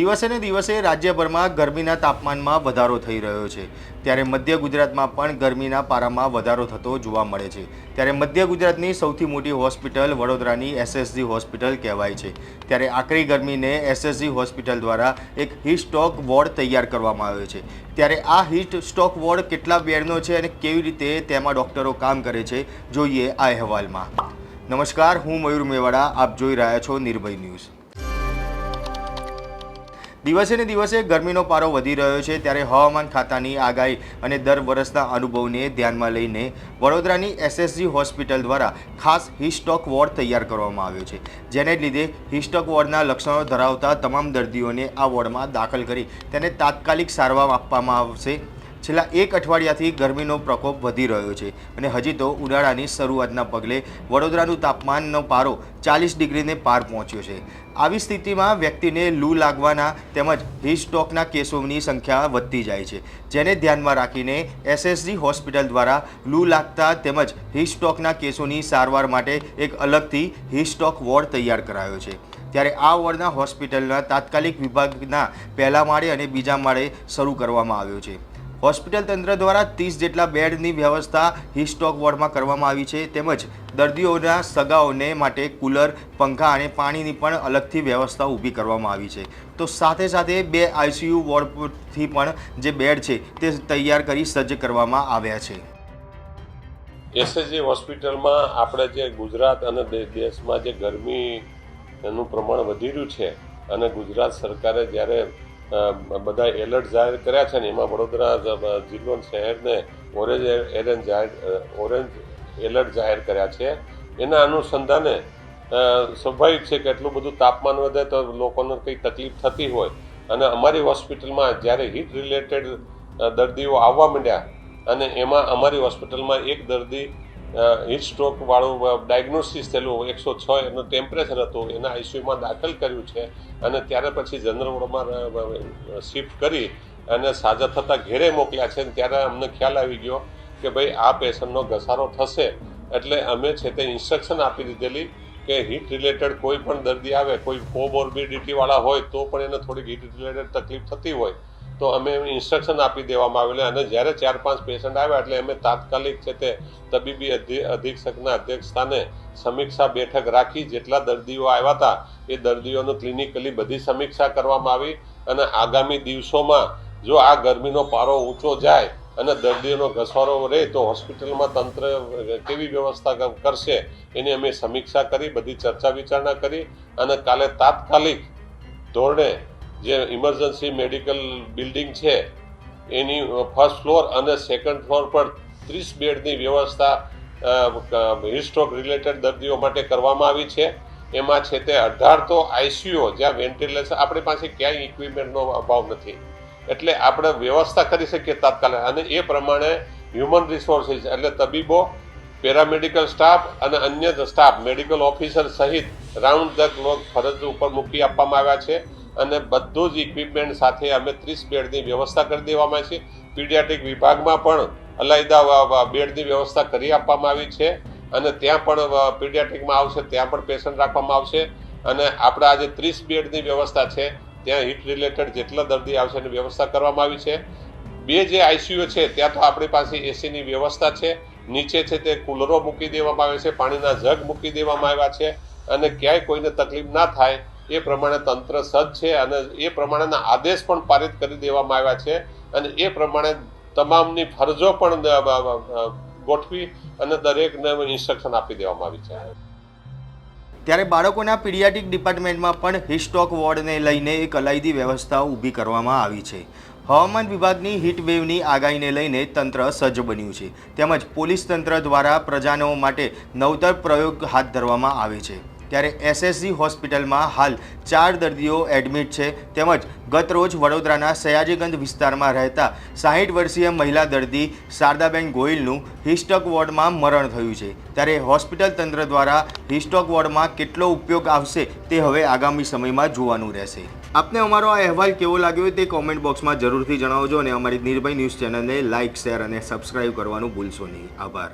દિવસે ને દિવસે રાજ્યભરમાં ગરમીના તાપમાનમાં વધારો થઈ રહ્યો છે. ત્યારે મધ્ય ગુજરાતમાં પણ ગરમીના પારામાં વધારો થતો જોવા મળે છે. ત્યારે મધ્ય ગુજરાતની સૌથી મોટી હોસ્પિટલ વડોદરાની એસએસજી હોસ્પિટલ કહેવાય છે. ત્યારે આકરી ગરમીને એસએસજી હોસ્પિટલ દ્વારા એક હીટ સ્ટોક વોર્ડ તૈયાર કરવામાં આવ્યો છે. ત્યારે આ હીટ સ્ટોક વોર્ડ કેટલા બેડનો છે અને કેવી રીતે તેમાં ડૉક્ટરો કામ કરે છે, જોઈએ આ અહેવાલમાં. નમસ્કાર, હું મયુર મેવાડા, આપ જોઈ રહ્યા છો નિર્ભય ન્યૂઝ. દિવસે ને દિવસે ગરમીનો પારો વધી રહ્યો છે ત્યારે હવામાન ખાતાની આગાહી અને દર વર્ષના અનુભવને ધ્યાનમાં લઈને વડોદરાની એસએસજી હોસ્પિટલ દ્વારા ખાસ હિસ્ટોક વોર્ડ તૈયાર કરવામાં આવ્યો છે. જેને લીધે હિસ્ટોક વોર્ડના લક્ષણો ધરાવતા તમામ દર્દીઓને આ વોર્ડમાં દાખલ કરી તેને તાત્કાલિક સારવાર આપવામાં આવશે. છેલ્લા એક અઠવાડિયાથી ગરમીનો પ્રકોપ વધી રહ્યો છે અને હજી તો ઉનાળાની શરૂઆતના પગલે વડોદરાનું તાપમાનનો પારો ચાલીસ ડિગ્રીને પાર પહોંચ્યો છે. આવી સ્થિતિમાં વ્યક્તિને લૂ લાગવાના તેમજ હીટ સ્ટ્રોકના કેસોની સંખ્યા વધતી જાય છે, જેને ધ્યાનમાં રાખીને એસએસજી હોસ્પિટલ દ્વારા લૂ લાગતા તેમજ હીટ સ્ટ્રોકના કેસોની સારવાર માટે એક અલગથી હીટ સ્ટ્રોક વોર્ડ તૈયાર કરાયો છે. ત્યારે આ વોર્ડના હોસ્પિટલના તાત્કાલિક વિભાગના પહેલા માળે અને બીજા માળે શરૂ કરવામાં આવ્યો છે. હોસ્પિટલ તંત્ર દ્વારા ત્રીસ જેટલા બેડની વ્યવસ્થા હિસ્ટોક વોર્ડમાં કરવામાં આવી છે. તેમજ દર્દીઓના સગાઓને માટે કુલર, પંખા અને પાણીની પણ અલગથી વ્યવસ્થા ઊભી કરવામાં આવી છે. તો સાથે સાથે બે આઈસીયુ વોર્ડથી પણ જે બેડ છે તે તૈયાર કરી સજ્જ કરવામાં આવ્યા છે. એસએસજી હોસ્પિટલમાં આપણે જે ગુજરાત અને દેશમાં જે ગરમીનું પ્રમાણ વધી રહ્યું છે અને ગુજરાત સરકારે જ્યારે બધા એલર્ટ જાહેર કર્યા છે ને, એમાં વડોદરા જિલ્લો શહેરને ઓરેન્જ એરેન્જ જાહેર ઓરેન્જ એલર્ટ જાહેર કર્યા છે. એના અનુસંધાને સ્વાભાવિક છે કે એટલું બધું તાપમાન વધે તો લોકોને કંઈ તકલીફ થતી હોય. અને અમારી હોસ્પિટલમાં જ્યારે હીટ રિલેટેડ દર્દીઓ આવવા માંડ્યા અને એમાં અમારી હોસ્પિટલમાં એક દર્દી હીટ સ્ટ્રોક વાળું ડાયગ્નોસિસ થયેલું એકસો છ એનું ટેમ્પરેચર હતું, એના આઈસીયુમાં દાખલ કર્યું છે અને ત્યારે પછી જનરલ વોર્ડમાં શિફ્ટ કરી અને સાજા થતાં ઘેરે મોકલ્યા છે અને ત્યારે અમને ખ્યાલ આવી ગયો કે ભાઈ આ પેશન્ટનો ઘસારો થશે. એટલે અમે છે તે ઇન્સ્ટ્રક્શન આપી દીધેલી કે હીટ રિલેટેડ કોઈ પણ દર્દી આવે, કોઈ કોમોર્બિડિટી વાળા હોય તો પણ એને થોડીક હીટ રિલેટેડ તકલીફ થતી હોય. તો અમે ઇન્સ્ટ્રક્શન આપી દેવામાં આવેલા અને જ્યારે ચાર પાંચ પેશન્ટ આવ્યા એટલે અમે તાત્કાલિક છે તે તબીબી અધિ- અધિક્ષકના અધ્યક્ષ સમીક્ષા બેઠક રાખી જેટલા દર્દીઓ આવ્યા હતા એ દર્દીઓનું ક્લિનિકલી બધી સમીક્ષા કરવામાં આવી અને આગામી દિવસોમાં જો આ ગરમીનો પારો ઊંચો જાય અને દર્દીઓનો ઘસારો રહે તો હોસ્પિટલમાં તંત્ર કેવી વ્યવસ્થા કરશે એની અમે સમીક્ષા કરી, બધી ચર્ચા વિચારણા કરી અને કાલે તાત્કાલિક ધોરણે જે ઇમરજન્સી મેડિકલ બિલ્ડિંગ છે, એની ફર્સ્ટ ફ્લોર અને સેકન્ડ ફ્લોર પર ત્રીસ બેડની વ્યવસ્થા હિસ્ટ્રોક રિલેટેડ દર્દીઓ માટે કરવામાં આવી છે. એમાં છે તે અઢાર તો આઈસીયુઓ જ્યાં વેન્ટિલેશન આપણી પાસે ક્યાંય ઇક્વિપમેન્ટનો અભાવ નથી. એટલે આપણે વ્યવસ્થા કરી શકીએ તાત્કાલિક. અને એ પ્રમાણે હ્યુમન રિસોર્સિસ એટલે તબીબો પેરામેડિકલ સ્ટાફ અને અન્ય સ્ટાફ મેડિકલ ઓફિસર સહિત રાઉન્ડ ધ ક્લોક ફરજ ઉપર મૂકી આપવામાં આવ્યા છે. અને બધું જ ઇક્વિપમેન્ટ સાથે અમે ત્રીસ બેડની વ્યવસ્થા કરી દેવામાં છે. પીડિયાટ્રિક વિભાગમાં પણ અલાયદા બેડની વ્યવસ્થા કરી આપવામાં આવી છે અને ત્યાં પણ પીડિયાટ્રિકમાં આવશે, ત્યાં પણ પેશન્ટ રાખવામાં આવશે. અને આપણા આજે ત્રીસ બેડની વ્યવસ્થા છે, ત્યાં હીટ રિલેટેડ જેટલા દર્દી આવશે એની વ્યવસ્થા કરવામાં આવી છે. બે જે આઈસીયુ છે, ત્યાં તો આપણી પાસે એસીની વ્યવસ્થા છે. નીચે છે તે કુલરો મૂકી દેવામાં આવે છે, પાણીના જગ મૂકી દેવામાં આવ્યા છે અને ક્યાંય કોઈને તકલીફ ના થાય એ પ્રમાણે તંત્ર સજ્જ છે અને એ પ્રમાણેના આદેશ પણ પારિત કરી દેવામાં આવ્યા છે અને એ પ્રમાણે તમામની ફરજો પણ ગોઠવી અને દરેકને ઇન્સ્ટ્રક્શન આપી દેવામાં આવી છે. ત્યારે બાળકોના પીડિયાટિક ડિપાર્ટમેન્ટમાં પણ હિસ્ટોક વોર્ડને લઈને એક અલાયદી વ્યવસ્થા ઊભી કરવામાં આવી છે. હવામાન વિભાગની હીટવેવની આગાહીને લઈને તંત્ર સજ્જ બન્યું છે. તેમજ પોલીસ તંત્ર દ્વારા પ્રજાનો માટે નવતર પ્રયોગ હાથ ધરવામાં આવે છે. ત્યારે એસએસજી હોસ્પિટલમાં હાલ ચાર દર્દીઓ એડમિટ છે. તેમજ ગત રોજ વડોદરાના સયાજીગંજ વિસ્તારમાં રહેતા સાહીઠ વર્ષીય મહિલા દર્દી શારદાબેન ગોયલનું હિસ્ટોક વોર્ડમાં મરણ થયું છે. ત્યારે હોસ્પિટલ તંત્ર દ્વારા હિસ્ટોક વોર્ડમાં કેટલો ઉપયોગ આવશે તે હવે આગામી સમયમાં જોવાનું રહેશે. આપને અમારો આ અહેવાલ કેવો લાગ્યો તે કોમેન્ટ બોક્સમાં જરૂરથી જણાવજો અને અમારી નિર્ભય ન્યૂઝ ચેનલને લાઇક શેર અને સબસ્ક્રાઇબ કરવાનું ભૂલશો નહીં. આભાર.